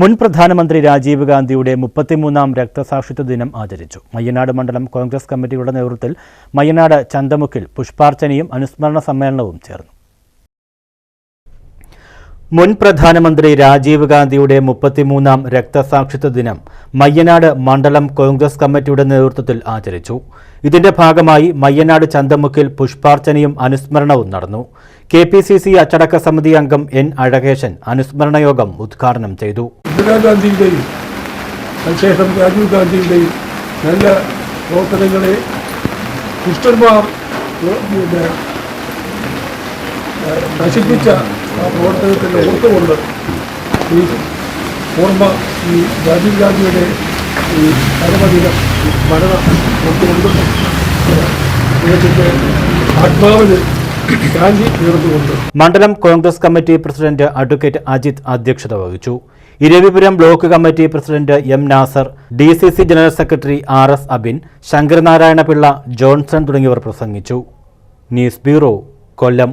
മുൻ പ്രധാനമന്ത്രി രാജീവ് ഗാന്ധിയുടെ മുപ്പത്തിമൂന്നാം രക്തസാക്ഷിത്വ ദിനം ആചരിച്ചു. മയ്യനാട് മണ്ഡലം കോൺഗ്രസ് കമ്മിറ്റിയുടെ നേതൃത്വത്തിൽ മയ്യനാട് ചന്തമുക്കിൽ പുഷ്പാർച്ചനയും അനുസ്മരണ സമ്മേളനവും ചേർന്നു. മുൻ പ്രധാനമന്ത്രി രാജീവ് ഗാന്ധിയുടെ മുപ്പത്തിമൂന്നാം രക്തസാക്ഷിത്വ ദിനം മയ്യനാട് മണ്ഡലം കോൺഗ്രസ് കമ്മിറ്റിയുടെ നേതൃത്വത്തിൽ ആചരിച്ചു. ഇതിന്റെ ഭാഗമായി മയ്യനാട് ചന്തമുക്കിൽ പുഷ്പാർച്ചനയും അനുസ്മരണവും നടന്നു. കെ അച്ചടക്ക സമിതി അംഗം എൻ അഴകേശൻ അനുസ്മരണയോഗം ഉദ്ഘാടനം ചെയ്തു. ഇന്ദിരാഗാന്ധിയുടെയും അതിനുശേഷം രാജീവ് ഗാന്ധിയുടെയും നല്ല പ്രവർത്തനങ്ങളെ ദുഷ്ടന്മാർ നശിപ്പിച്ച ആ പ്രവർത്തനത്തിന്റെ ഓർത്തുകൊണ്ട് ഈ ഓർമ്മ ഈ രാജീവ് ഗാന്ധിയുടെ ഈ പരമദിനം മരണം ഓർത്തുകൊണ്ട് അദ്ദേഹത്തിന്റെ ആത്മാവിന് മണ്ഡലം Congress committee president advocate Ajith അധ്യക്ഷത വഹിച്ചു. Eravipuram block committee president M Nasar D C C general secretary R S Abin Sankaranarayana Pillai Johnson തുടങ്ങിയവർ പ്രസംഗിച്ചു. News bureau Kollam.